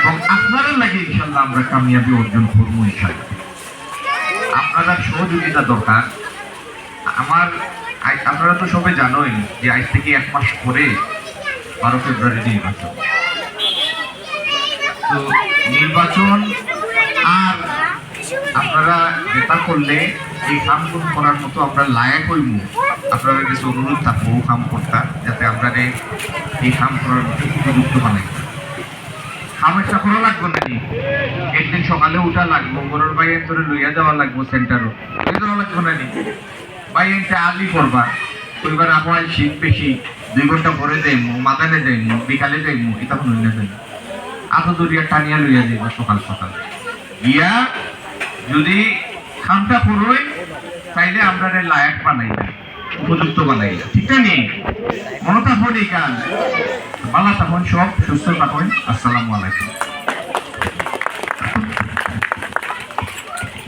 এবং আপনারা লাগে ইনশাল্লাহ আমরা কামিয়াবি অর্জন করব ইনশাল্লাহ। আপনারা সহযোগিতা দরকার। আমার আপনারা তো সবাই জানোই যে আজ থেকে এক মাস পরে বারো ফেব্রুয়ারি নির্বাচন। তো নির্বাচন আর আপনারা যেটা করলে এই কামগুলো করার মতো আমরা লায়ক হইব। আপনারা কিছু অনুরোধ থাকব কাম করতাম যাতে আমরা এই কাম করার মতো উপযুক্ত বানাই। খামেরটা করা লাগবে নাকি? একদিন সকালে উঠা লাগবো গরুর বাইয়ের ধরে লইয়া যাওয়া লাগবো সেন্টারও লইয়া যাওয়া লাগবে নাকি? বাইয়েরটা আলি করবা। কইবার আবহাওয়ায় শীত বেশি, দুই ঘণ্টা পরে যাইমু, মাদানে যাইমু, বিকালে যাইমু এটা কোনো না যাইমু। আত দরিয়া টানিয়া লইয়া যাইবা সকাল সকাল। গিয়া যদি খামটা করই তাইলে আমরা লায়ক বানাই না উপযুক্ত বানাই না ঠিক আছে মনে থাকুন এই কাজ ভালো থাকুন সব সুস্থ থাকুন। আসসালামু আলাইকুম।